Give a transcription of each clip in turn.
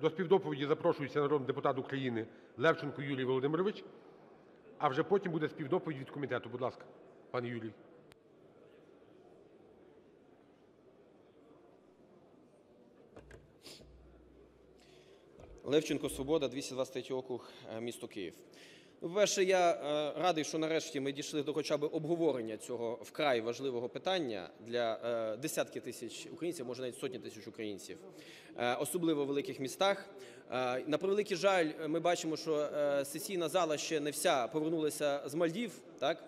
До співдоповіді запрошується народний депутат України Левченко Юрій Володимирович, а вже потім буде співдоповідь від комітету. Будь ласка, пане Юрій. Левченко, "Свобода", 223 округ, е, місто Київ. По-перше, я е, радий, що нарешті ми дійшли до хоча б обговорення цього вкрай важливого питання для десятки тисяч українців, може навіть сотні тисяч українців, е, особливо в великих містах. Е, На превеликий жаль, ми бачимо, що е, сесійна зала ще не вся повернулася з Мальдів, так?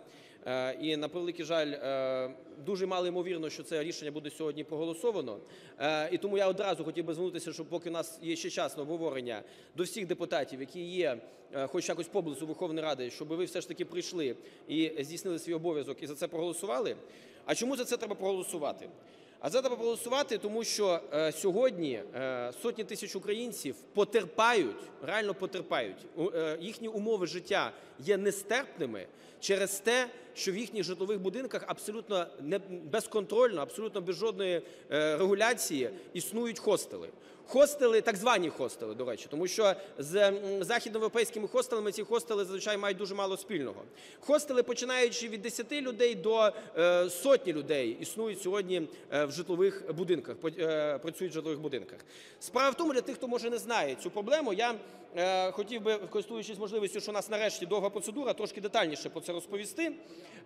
Е, І на превеликий жаль, е, дуже мало ймовірно, що це рішення буде сьогодні проголосовано. Е, І тому я одразу хотів би звернутися, щоб поки у нас є ще час на обговорення до всіх депутатів, які є, е, хоч якось поблизу Верховної Ради, щоб ви все ж таки прийшли і здійснили свій обов'язок і за це проголосували. А чому за це треба проголосувати? А за треба проголосувати, тому що е, сьогодні е, сотні тисяч українців потерпають, реально потерпають. У- е, їхні умови життя є нестерпними через те, що в їхніх житлових будинках абсолютно не безконтрольно, абсолютно без жодної е, регуляції існують хостели. Хостели, так звані хостели, до речі, тому що з західноєвропейськими хостелами ці хостели зазвичай мають дуже мало спільного. Хостели, починаючи від 10 людей до е, сотні людей, існують сьогодні е, в житлових будинках, працюють в житлових будинках. Справа в тому, для тих, хто може не знає цю проблему, я хотів би, користуючись можливістю, що у нас нарешті довга процедура, трошки детальніше про це розповісти.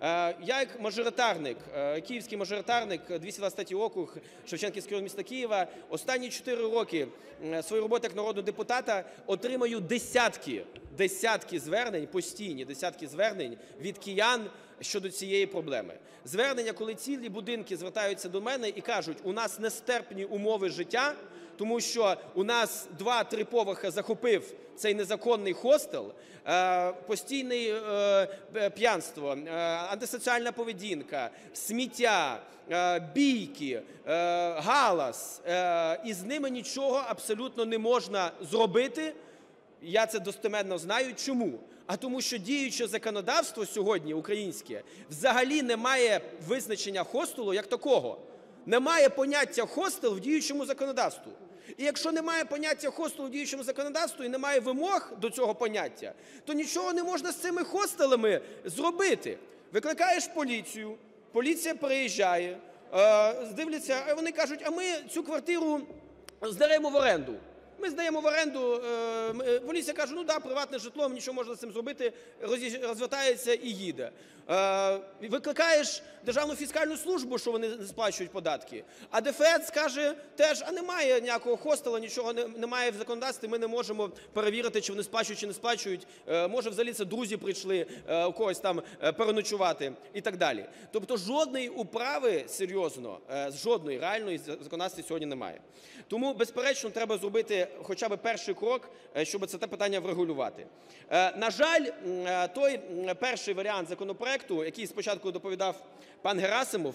Е, я як мажоритарник, е, київський мажоритарник, 223 округ Шевченківського міста Києва, останні 4 роки е, своєї роботи як народного депутата отримаю десятки, десятки звернень, постійні десятки звернень від киян щодо цієї проблеми. Звернення, коли цілі будинки звертаються до мене і кажуть, у нас нестерпні умови життя, тому що у нас два-три поверхи захопив цей незаконний хостел, е, постійне п'янство, е, антисоціальна поведінка, сміття, е, бійки, галас, і з ними нічого абсолютно не можна зробити. Я це достеменно знаю. Чому? А тому, що діюче законодавство сьогодні українське взагалі не має визначення хостелу як такого. Немає поняття хостел в діючому законодавстві. І якщо немає поняття хостелу в діючому законодавстві і немає вимог до цього поняття, то нічого не можна з цими хостелами зробити. Викликаєш поліцію, поліція приїжджає, е, дивляться, а вони кажуть, а ми цю квартиру здаремо в оренду. Ми здаємо в оренду, е, е, поліція каже, ну да, приватне житло, нічого можна з цим зробити, розвертається і їде. Е, Викликаєш Державну фіскальну службу, що вони не сплачують податки, а ДФЕД скаже теж, а немає ніякого хостела, нічого немає в законодавстві, ми не можемо перевірити, чи вони сплачують, чи не сплачують. Може, взагалі це друзі прийшли у когось там переночувати і так далі. Тобто жодної управи серйозно, жодної реальної в законодавстві сьогодні немає. Тому, безперечно, треба зробити хоча б перший крок, е, щоб це те питання врегулювати. Е, На жаль, е, той перший варіант законопроекту, який спочатку доповідав пан Герасимов,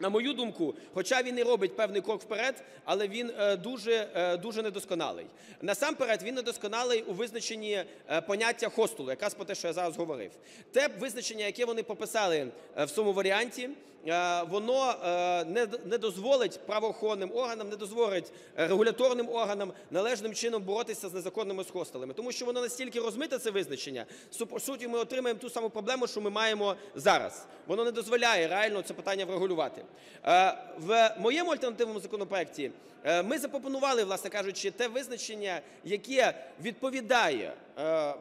на мою думку, хоча він і робить певний крок вперед, але він е, дуже, е, дуже недосконалий. Насамперед, він недосконалий у визначенні е, поняття хостелу, якраз про те, що я зараз говорив. Те визначення, яке вони прописали в цьому варіанті, воно не, дозволить правоохоронним органам, не дозволить регуляторним органам належним чином боротися з незаконними хостелами, тому що воно настільки розмите це визначення, по суті ми отримаємо ту саму проблему, що ми маємо зараз. Воно не дозволяє реально це питання врегулювати. Е, В моєму альтернативному законопроекті е, ми запропонували, власне кажучи, те визначення, яке відповідає,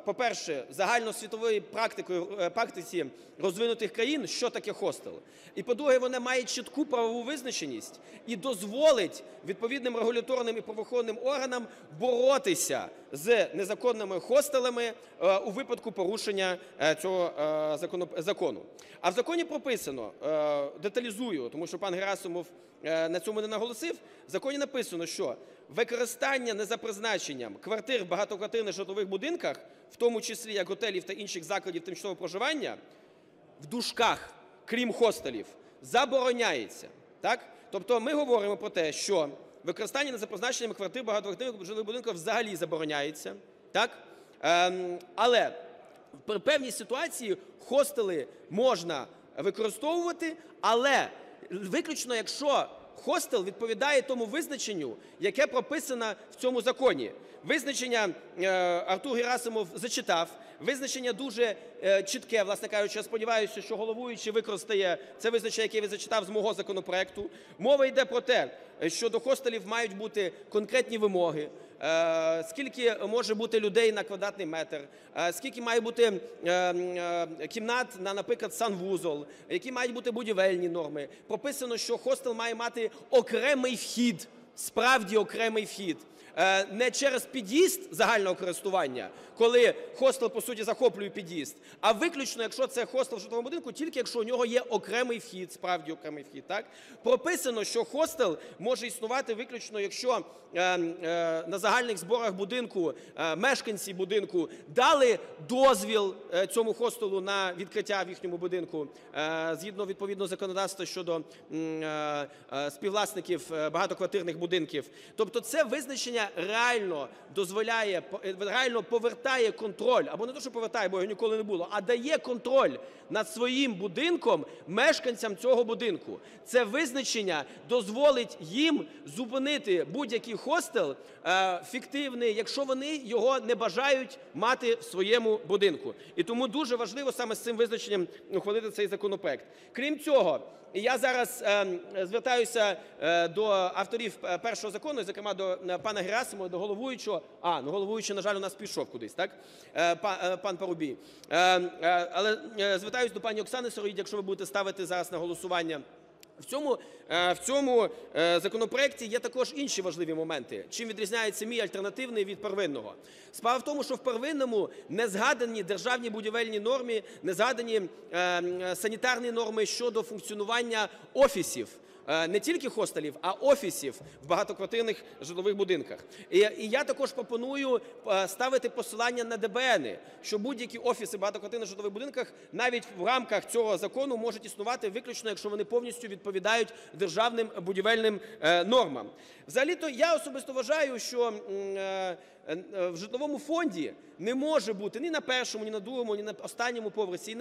по-перше, загальносвітової практикою е, практиці розвинутих країн, що таке хостел. І по-друге, вона має чітку правову визначеність і дозволить відповідним регуляторним і правоохоронним органам боротися з незаконними хостелами е, у випадку порушення е, цього е, закону-. А в законі прописано, е, деталізую, тому що пан Герасимов е, на цьому не наголосив. В законі написано, що використання не за призначенням квартир в багатоквартирних житлових будинках, в тому числі як готелів та інших закладів тимчасового проживання, в дужках, крім хостелів, забороняється. Так? Тобто ми говоримо про те, що використання не за призначенням квартир багатоквартирних житлових будинків взагалі забороняється. Так? Ем, але при певній ситуації хостели можна використовувати, але виключно якщо хостел відповідає тому визначенню, яке прописано в цьому законі. Визначення е, Артур Герасимов зачитав. Визначення дуже е, чітке, власне кажучи, я сподіваюся, що головуючий використає це визначення, яке він зачитав з мого законопроекту. Мова йде про те, що до хостелів мають бути конкретні вимоги. Е, Скільки може бути людей на квадратний метр, скільки має бути е, е, кімнат на, наприклад, санвузол, які мають бути будівельні норми. Прописано, що хостел має мати окремий вхід, справді окремий вхід. Е, Не через під'їзд загального користування, коли хостел по суті захоплює під'їзд, а виключно, якщо це хостел в житловому будинку, тільки якщо у нього є окремий вхід, справді окремий вхід. Так прописано, що хостел може існувати виключно, якщо е, е, на загальних зборах будинку е, мешканці будинку дали дозвіл цьому хостелу на відкриття в їхньому будинку згідно відповідного законодавства щодо співвласників багатоквартирних будинків. Тобто, це визначення реально дозволяє е, реально повертає контроль, або не то, що повертає, бо його ніколи не було, а дає контроль над своїм будинком мешканцям цього будинку. Це визначення дозволить їм зупинити будь-який хостел е, фіктивний, якщо вони його не бажають мати в своєму будинку. І тому дуже важливо саме з цим визначенням ухвалити цей законопроект. Крім цього, я зараз е, звертаюся е, до авторів е, першого закону, зокрема до е, пана Герасимова, до головуючого. А, ну головуючий, на жаль, у нас пішов кудись, так? Па- пан Парубій. Е, е, але звертаюся до пані Оксани Сороїд, якщо ви будете ставити зараз на голосування. В цьому, е, в цьому е, законопроекті є також інші важливі моменти. Чим відрізняється мій альтернативний від первинного? Справа в тому, що в первинному не згадані державні будівельні норми, не згадані е, санітарні норми щодо функціонування офісів. Е, Не тільки хостелів, а офісів в багатоквартирних житлових будинках. І, я також пропоную е, ставити посилання на ДБНи, що будь-які офіси в багатоквартирних житлових будинках навіть в рамках цього закону можуть існувати виключно, якщо вони повністю відповідають державним будівельним е, нормам. Взагалі-то я особисто вважаю, що в житловому фонді не може бути ні на першому, ні на другому, ні на останньому поверсі, і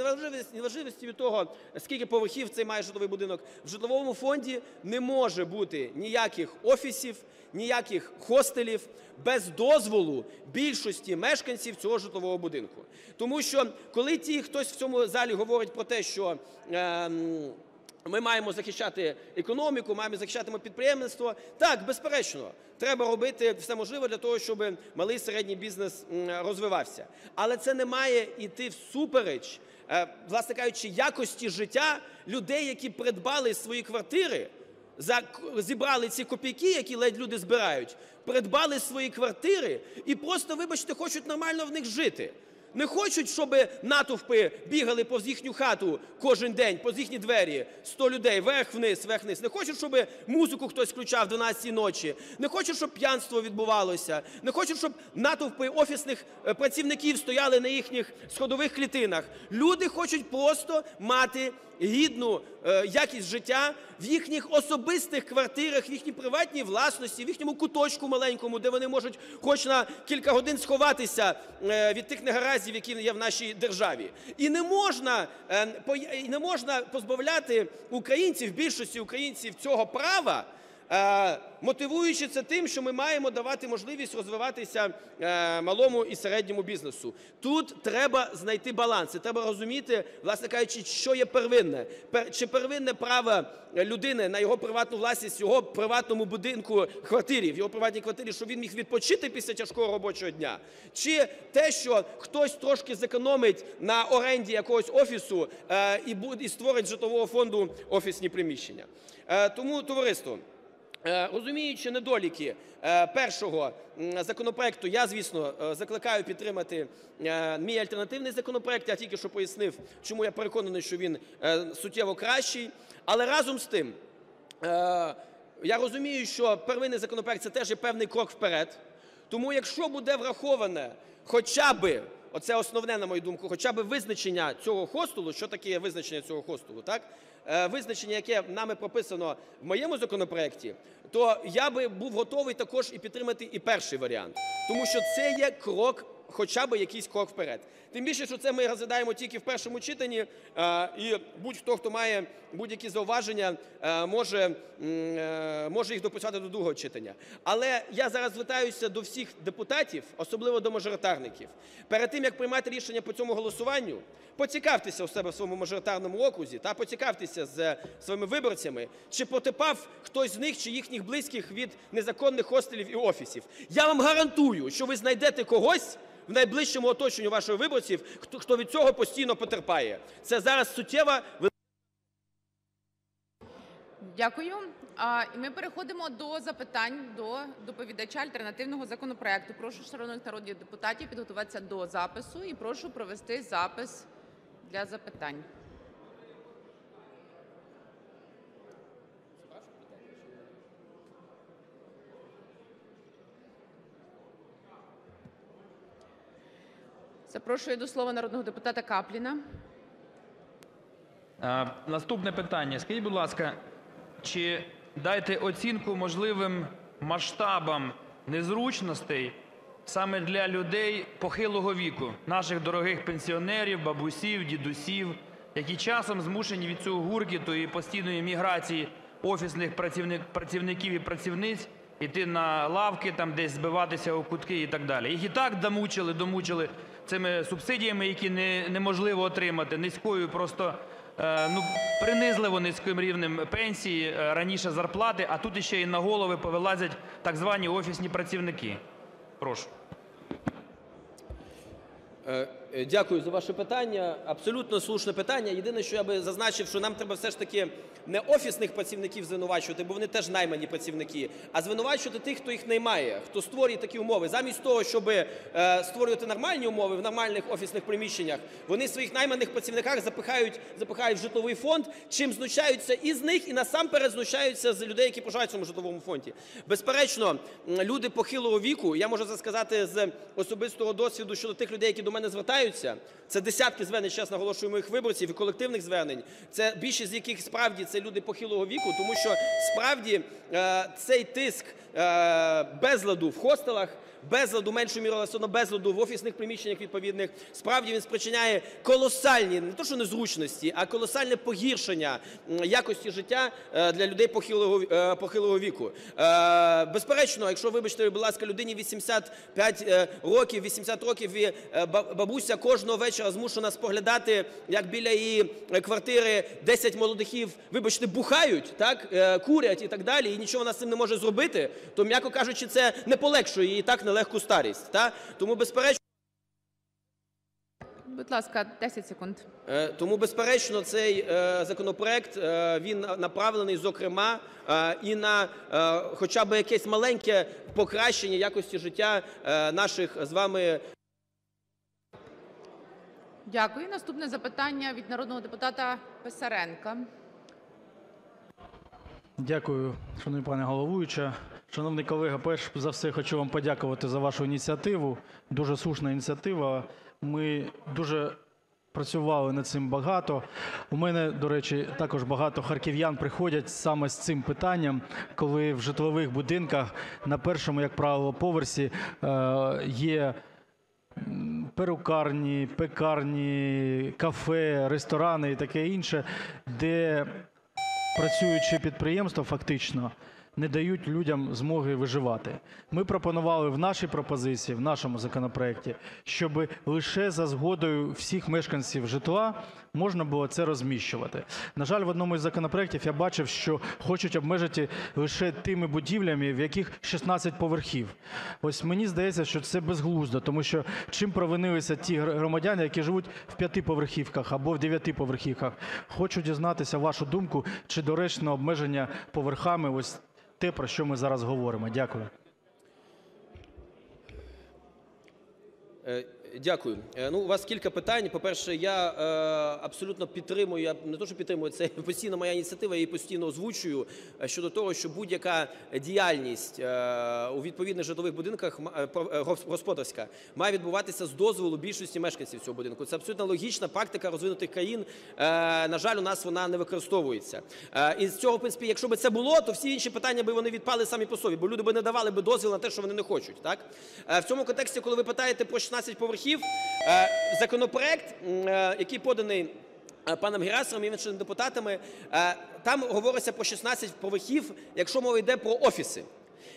неважливості, від того, скільки поверхів цей має житловий будинок. В житловому фонді не може бути ніяких офісів, ніяких хостелів без дозволу більшості мешканців цього житлового будинку. Тому що коли ті, хтось в цьому залі говорить про те, що ем, ми маємо захищати економіку, маємо захищати підприємництво. Так, безперечно, треба робити все можливе для того, щоб малий середній бізнес розвивався. Але це не має йти всупереч, е, власне кажучи, якості життя людей, які придбали свої квартири, зібрали ці копійки, які ледь люди збирають, придбали свої квартири і просто, вибачте, хочуть нормально в них жити. Не хочуть, щоб натовпи бігали повз їхню хату кожен день, повз їхні двері, 100 людей, вверх-вниз, вверх-вниз. Не хочуть, щоб музику хтось включав 12-й ночі. Не хочуть, щоб п'янство відбувалося. Не хочуть, щоб натовпи офісних е, працівників стояли на їхніх сходових клітинах. Люди хочуть просто мати гідну е, якість життя в їхніх особистих квартирах, в їхній приватній власності, в їхньому куточку маленькому, де вони можуть хоч на кілька годин сховатися е, від тих негаразів, які є в нашій державі. І не можна, е, і не можна позбавляти українців, більшості українців цього права. Е, Мотивуючи це тим, що ми маємо давати можливість розвиватися е, малому і середньому бізнесу. Тут треба знайти баланс. І треба розуміти, власне кажучи, що є первинне. Пер- Чи первинне право людини на його приватну власність, його приватному будинку, квартирі, в його приватній квартирі, щоб він міг відпочити після тяжкого робочого дня, чи те, що хтось трошки зекономить на оренді якогось офісу е, і створить житлового фонду офісні приміщення. Тому, товариство. Е, Розуміючи недоліки е, першого законопроекту, я, звісно, е, закликаю підтримати мій альтернативний законопроект. Я тільки що пояснив, чому я переконаний, що він суттєво кращий. Але разом з тим, я розумію, що первинний законопроект це теж є певний крок вперед. Тому, якщо буде враховане хоча би, оце основне, на мою думку, хоча б визначення цього хостелу, що таке визначення цього хостелу, так? Е, Визначення, яке нами прописано в моєму законопроекті, то я би був готовий також і підтримати і перший варіант. Тому що це є крок хоча б якийсь крок вперед. Тим більше, що це ми розглядаємо тільки в першому читанні, е, і будь-хто, хто має будь-які зауваження, е, може, е, може їх дописати до другого читання. Але я зараз звертаюся до всіх депутатів, особливо до мажоритарників. Перед тим, як приймати рішення по цьому голосуванню, поцікавтеся у себе в своєму мажоритарному окрузі та поцікавтеся з своїми виборцями, чи потерпав хтось з них чи їхніх близьких від незаконних хостелів і офісів. Я вам гарантую, що ви знайдете когось в найближчому оточенню ваших виборців, хто, хто від цього постійно потерпає. Це зараз суттєва Дякую. Ми переходимо до запитань до доповідача альтернативного законопроекту. Прошу шановних народних депутатів підготуватися до запису і прошу провести запис для запитань. Запрошую до слова народного депутата Капліна. Наступне питання. Скажіть, будь ласка, чи дайте оцінку можливим масштабам незручностей саме для людей похилого віку, наших дорогих пенсіонерів, бабусів, дідусів, які часом змушені від цього гуркіту і постійної міграції офісних працівників і працівниць іти на лавки, там десь збиватися у кутки і так далі. Їх і так домучили, домучили цими субсидіями, які не, неможливо отримати, низькою просто е, ну, принизливо низьким рівнем пенсії, е, раніше зарплати, а тут ще і на голови повилазять так звані офісні працівники. Прошу. Е, Дякую за ваше питання. Абсолютно слушне питання. Єдине, що я би зазначив, що нам треба все ж таки не офісних працівників звинувачувати, бо вони теж наймані працівники, а звинувачувати тих, хто їх наймає, хто створює такі умови. Замість того, щоб е, створювати нормальні умови в нормальних офісних приміщеннях, вони своїх найманих працівниках запихають, запихають в житловий фонд, чим знущаються і з них, і насамперед знущаються з людей, які проживають в цьому житловому фонді. Безперечно, люди похилого віку, я можу це сказати з особистого досвіду щодо тих людей, які до мене звертаються. Це десятки звернень, зараз раз наголошую, моїх виборців і колективних звернень. Це більшість з яких справді це люди похилого віку, тому що справді е, цей тиск е, безладу в хостелах. Безладу, меншою мірою, але все одно безладу в офісних приміщеннях відповідних. Справді він спричиняє колосальні, не то що незручності, а колосальне погіршення якості життя е, для людей похилого, е, похилого віку. Е, Безперечно, якщо, вибачте, будь ласка, людині 85 е, років, 80 років, і бабуся кожного вечора змушена споглядати, як біля її квартири 10 молодихів, вибачте, бухають, так, курять і так далі, і нічого вона з цим не може зробити, то, м'яко кажучи, це не полегшує її так нелегку старість. Так? Тому, безперечно, Будь ласка, 10 секунд. Е, Тому, безперечно, цей е, законопроект е, він направлений, зокрема, і на хоча б якесь маленьке покращення якості життя наших з вами Дякую. Наступне запитання від народного депутата Писаренка. Дякую, шановний пане головуюча. Шановний колега, перш за все хочу вам подякувати за вашу ініціативу. Дуже слушна ініціатива. Ми дуже працювали над цим багато. У мене, до речі, також багато харків'ян приходять саме з цим питанням, коли в житлових будинках на першому, як правило, поверсі е, є перукарні, пекарні, кафе, ресторани і таке інше, де працюючі підприємства фактично не дають людям змоги виживати. Ми пропонували в нашій пропозиції, в нашому законопроекті, щоб лише за згодою всіх мешканців житла можна було це розміщувати. На жаль, в одному із законопроєктів я бачив, що хочуть обмежити лише тими будівлями, в яких 16 поверхів. Ось мені здається, що це безглуздо, тому що чим провинилися ті гр- громадяни, які живуть в п'ятиповерхівках або в дев'ятиповерхівках. Хочу дізнатися вашу думку, чи доречно обмеження поверхами ось те, про що ми зараз говоримо. Дякую. Дякую. Е, Ну, у вас кілька питань. По-перше, я е, абсолютно підтримую, я не то, що підтримую, це постійно моя ініціатива, я її постійно озвучую е, щодо того, що будь-яка діяльність е, у відповідних житлових будинках е, господарська має відбуватися з дозволу більшості мешканців цього будинку. Це абсолютно логічна практика розвинутих країн. Е, На жаль, у нас вона не використовується. Е, І з цього, в принципі, якщо б це було, то всі інші питання би вони відпали самі по собі, бо люди би не давали би дозвіл на те, що вони не хочуть. Так? Е, В цьому контексті, коли ви питаєте про 16 поверхів, е, законопроект, е, який поданий е, паном Герасовим і іншими депутатами, там говориться про 16 поверхів, якщо мова йде про офіси.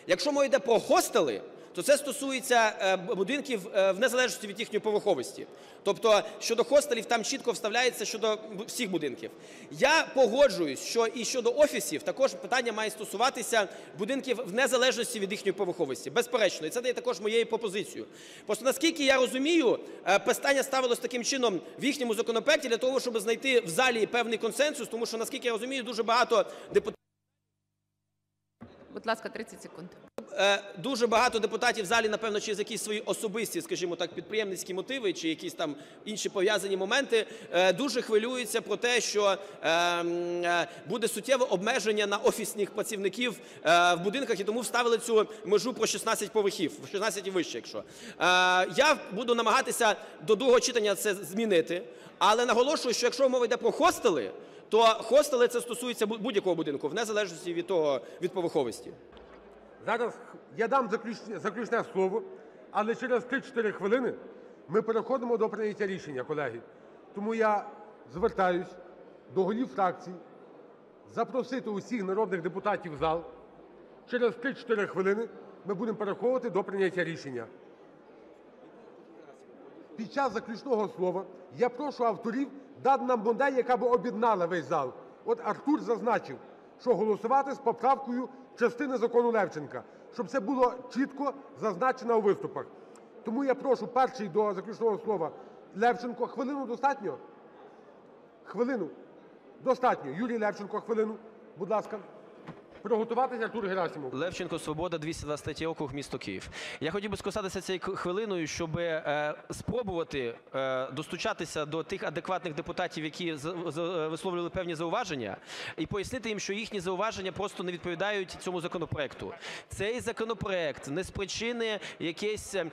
Якщо мова йде про хостели, то це стосується е, будинків е, в незалежності від їхньої поверховості. Тобто щодо хостелів там чітко вставляється щодо всіх будинків. Я погоджуюсь, що і щодо офісів також питання має стосуватися будинків в незалежності від їхньої поверховості. Безперечно, і це є також моєю пропозицією. Просто наскільки я розумію, е, питання ставилось таким чином в їхньому законопроекті для того, щоб знайти в залі певний консенсус, тому що наскільки я розумію, дуже багато депутатів. Будь ласка, 30 секунд. Е, Дуже багато депутатів в залі, напевно, через якісь свої особисті, скажімо так, підприємницькі мотиви чи якісь там інші пов'язані моменти, е, дуже хвилюються про те, що е, буде суттєве обмеження на офісних працівників в будинках, і тому вставили цю межу про 16 поверхів, 16 і вище, якщо. Я буду намагатися до другого читання це змінити, але наголошую, що якщо мова йде про хостели, то хостели це стосується будь-якого будинку, в незалежності від того, від поверховості. Зараз я дам заключне, слово, але через 3-4 хвилини ми переходимо до прийняття рішення, колеги. Тому я звертаюсь до голів фракцій запросити усіх народних депутатів в зал. Через 3-4 хвилини ми будемо переходити до прийняття рішення. Під час заключного слова я прошу авторів дати нам модель, яка би об'єднала весь зал. От Артур зазначив, що голосувати з поправкою частини закону Левченка, щоб це було чітко зазначено у виступах. Тому я прошу перший до заключного слова Левченко. Хвилину достатньо? Хвилину. Достатньо. Юрій Левченко, хвилину, будь ласка. Приготуватися Артур Герасимов. Левченко, Свобода, 223 округ, місто Київ. Я хотів би скористатися цією хвилиною, щоб е, спробувати е, достучатися до тих адекватних депутатів, які з- з- висловлювали певні зауваження, і пояснити їм, що їхні зауваження просто не відповідають цьому законопроекту. Цей законопроект не з причини якесь е,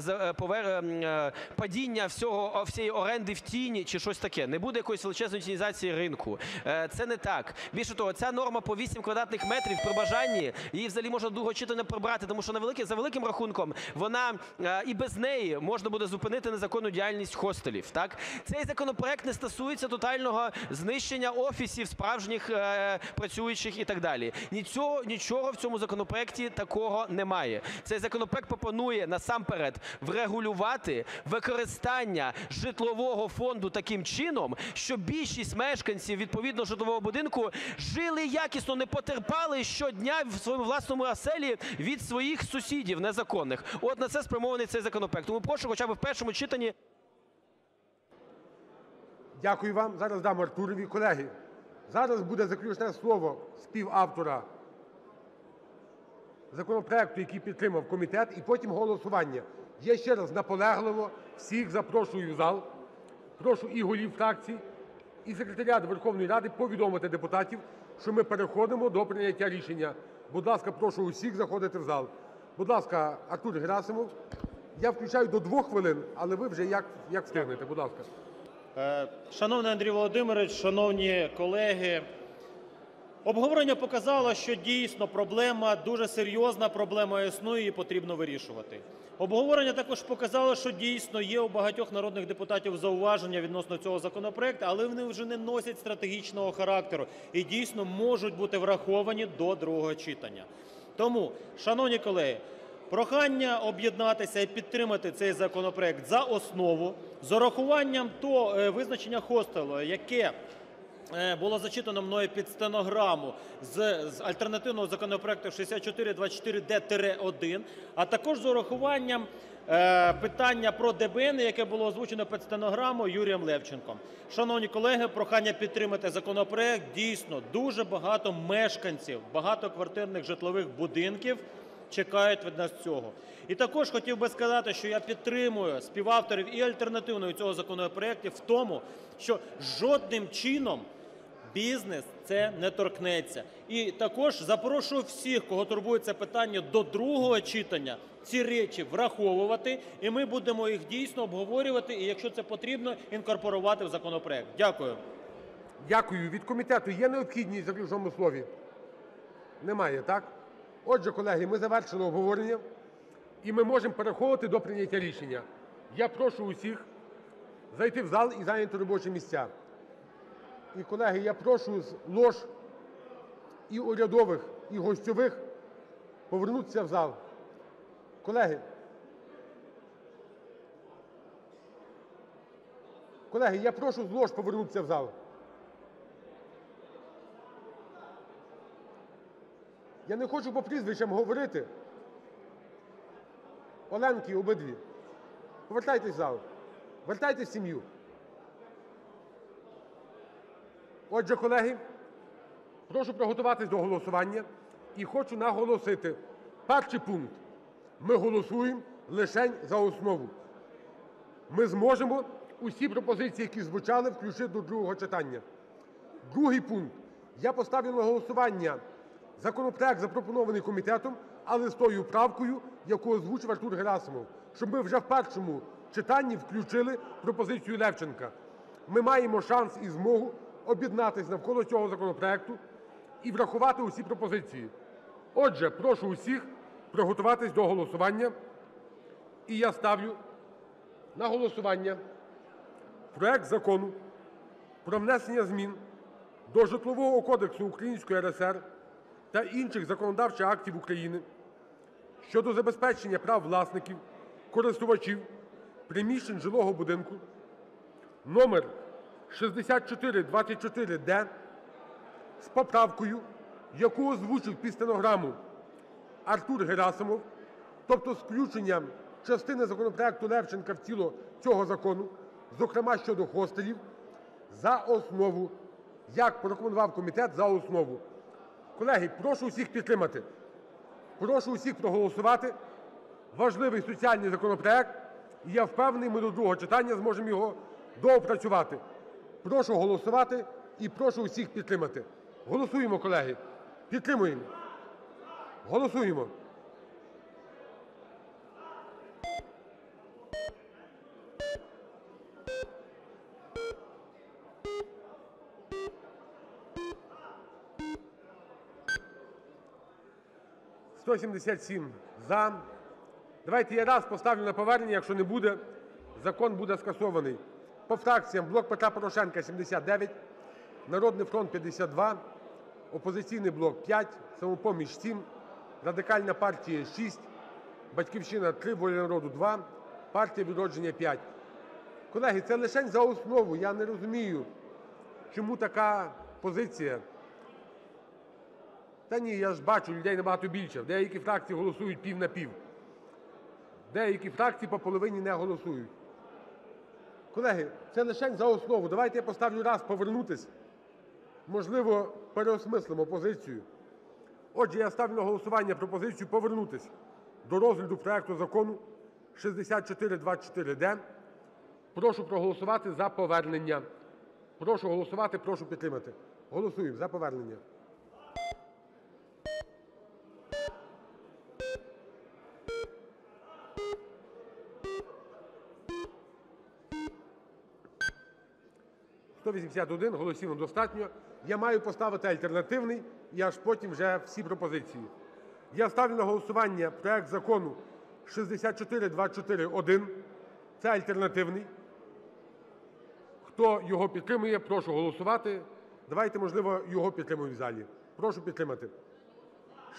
за- е, повер... е, падіння всього всієї оренди в тіні чи щось таке. Не буде якоїсь величезної тінізації ринку. Е, Це не так. Більше того, ця норма по 8 квадратних метрів при бажанні її взагалі можна до другого читання прибрати, тому що за великим рахунком вона е, і без неї можна буде зупинити незаконну діяльність хостелів. Так цей законопроект не стосується тотального знищення офісів справжніх е, працюючих і так далі. Нічого, нічого в цьому законопроекті такого немає. Цей законопроект пропонує насамперед врегулювати використання житлового фонду таким чином, щоб більшість мешканців відповідного житлового будинку жили якісно, не потерпали щодня в своєму власному оселі від своїх сусідів незаконних. От на це спрямований цей законопроект. Тому прошу, хоча б в першому читанні. Дякую вам. Зараз дам Артурові. Колеги, зараз буде заключне слово співавтора законопроекту, який підтримав комітет, і потім голосування. Я ще раз наполегливо всіх запрошую в зал. Прошу і голів фракцій, і секретаріат Верховної Ради повідомити депутатів, що ми переходимо до прийняття рішення. Будь ласка, прошу усіх заходити в зал. Будь ласка, Артур Герасимов. Я включаю до двох хвилин, але ви вже як, встигнете. Будь ласка. Е, Шановний Андрій Володимирович, шановні колеги, обговорення показало, що дійсно проблема дуже серйозна, проблема існує і потрібно вирішувати. Обговорення також показало, що дійсно є у багатьох народних депутатів зауваження відносно цього законопроекту, але вони вже не носять стратегічного характеру і дійсно можуть бути враховані до другого читання. Тому, шановні колеги, Прохання об'єднатися і підтримати цей законопроект за основу з урахуванням то е, визначення хостелу, яке було зачитано мною під стенограму з, з альтернативного законопроекту 6424-1, а також з урахуванням е, питання про ДБН, яке було озвучено під стенограму Юрієм Левченком. Шановні колеги, прохання підтримати законопроект. Дійсно, дуже багато мешканців багатоквартирних житлових будинків чекають від нас цього. І також хотів би сказати, що я підтримую співавторів і альтернативного цього законопроекту в тому, що жодним чином бізнес це не торкнеться. І також запрошую всіх, кого турбує це питання, до другого читання ці речі враховувати, і ми будемо їх дійсно обговорювати, і якщо це потрібно, інкорпорувати в законопроект. Дякую. Дякую. Від комітету є необхідність в заключному слові? Немає, так? Отже, колеги, ми завершили обговорення і ми можемо переходити до прийняття рішення. Я прошу усіх зайти в зал і зайняти робочі місця. І, колеги, я прошу з лож і урядових, і гостьових повернутися в зал. Колеги, колеги, я прошу з лож повернутися в зал. Я не хочу по прізвищам говорити. Оленки обидві. Повертайтесь в зал. Вертайтесь в сім'ю. Отже, колеги, прошу приготуватись до голосування. І хочу наголосити. Перший пункт. Ми голосуємо лишень за основу. Ми зможемо усі пропозиції, які звучали, включити до другого читання. Другий пункт. Я поставлю на голосування законопроект, запропонований комітетом, але з тою правкою, яку озвучив Артур Герасимов, щоб ми вже в першому читанні включили пропозицію Левченка. Ми маємо шанс і змогу об'єднатися навколо цього законопроекту і врахувати усі пропозиції. Отже, прошу усіх приготуватись до голосування. І я ставлю на голосування проект Закону про внесення змін до Житлового кодексу Української РСР та інших законодавчих актів України щодо забезпечення прав власників, користувачів приміщень жилого будинку номер 6424-д з поправкою, яку озвучив під стенограму Артур Герасимов, тобто з включенням частини законопроекту Левченка в тіло цього закону, зокрема щодо хостелів, за основу, як порекомендував комітет, за основу. Колеги, прошу всіх підтримати. Прошу всіх проголосувати. Важливий соціальний законопроект. І я впевнений, ми до другого читання зможемо його доопрацювати. Прошу голосувати і прошу всіх підтримати. Голосуємо, колеги. Підтримуємо. Голосуємо. «177 за». Давайте я раз поставлю на повернення, якщо не буде, закон буде скасований. По фракціям. "Блок Петра Порошенка" – 79, "Народний фронт" – 52, "Опозиційний блок" – 5, "Самопоміч" – 7, Радикальна партія – 6, "Батьківщина" – 3, "Воля народу" – 2, "Партія "Відродження" – 5. Колеги, це лишень за основу. Я не розумію, чому така позиція. Та ні, я ж бачу, людей набагато більше. Деякі фракції голосують пів на пів. Деякі фракції по половині не голосують. Колеги, це лишень за основу. Давайте я поставлю раз повернутись. Можливо, переосмислимо позицію. Отже, я ставлю на голосування пропозицію повернутись до розгляду проекту закону 6424-д. Прошу проголосувати за повернення. Прошу голосувати, прошу підтримати. Голосуємо за повернення. ...181, голосів недостатньо. Я маю поставити альтернативний і аж потім вже всі пропозиції. Я ставлю на голосування проект закону 6424-1. Це альтернативний. Хто його підтримує, прошу голосувати. Давайте, можливо, його підтримаємо в залі. Прошу підтримати.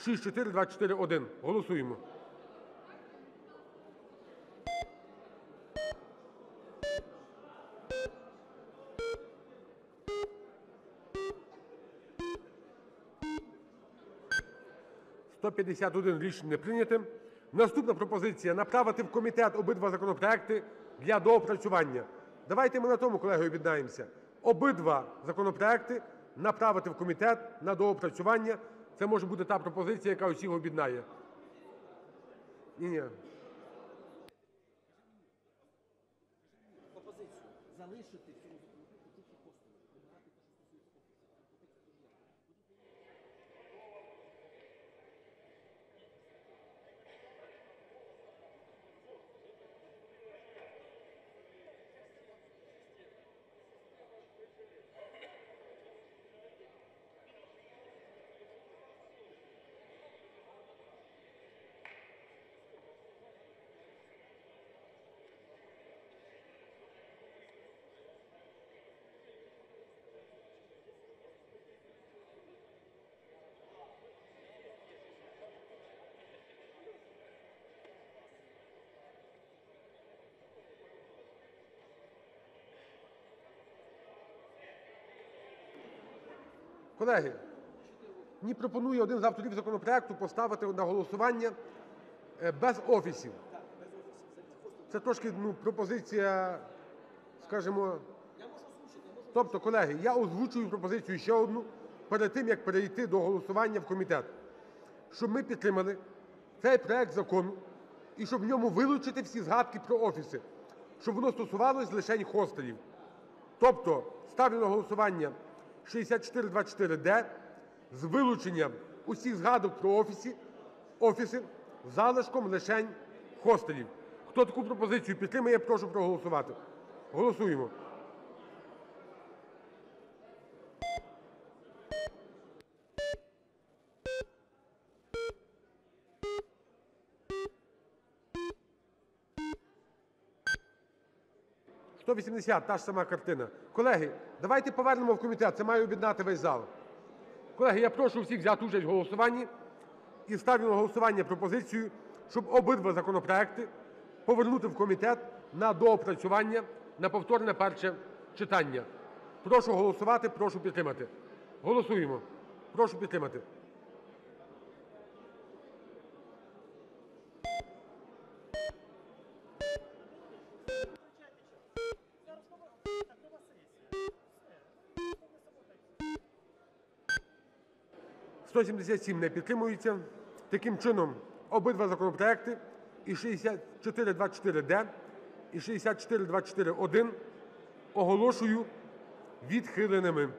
6424-1. Голосуємо. За-151 Рішення не прийнято. Наступна пропозиція: направити в комітет обидва законопроекти для доопрацювання. Давайте ми на тому, колеги, об'єднаємося. Обидва законопроекти направити в комітет на доопрацювання. Це може бути та пропозиція, яка усіх об'єднає. Колеги, мені пропонує один з авторів законопроекту поставити на голосування е, без офісів. Це трошки ну, пропозиція, скажімо. Тобто, колеги, я озвучую пропозицію ще одну перед тим, як перейти до голосування в комітет. Щоб ми підтримали цей проект закону і щоб в ньому вилучити всі згадки про офіси, щоб воно стосувалось лише хостелів. Тобто ставлю на голосування 6424-д з вилученням усіх згадок про офіси, залишком лишень хостелів. Хто таку пропозицію підтримує, прошу проголосувати. Голосуємо. «180» – та ж сама картина. Колеги, давайте повернемо в комітет, це має об'єднати весь зал. Колеги, я прошу всіх взяти участь в голосуванні і ставлю на голосування пропозицію, щоб обидва законопроекти повернути в комітет на доопрацювання на повторне перше читання. Прошу голосувати, прошу підтримати. Голосуємо. Прошу підтримати. «177» не підтримується. Таким чином, обидва законопроекти і 6424-д, і 6424-1 оголошую відхиленими.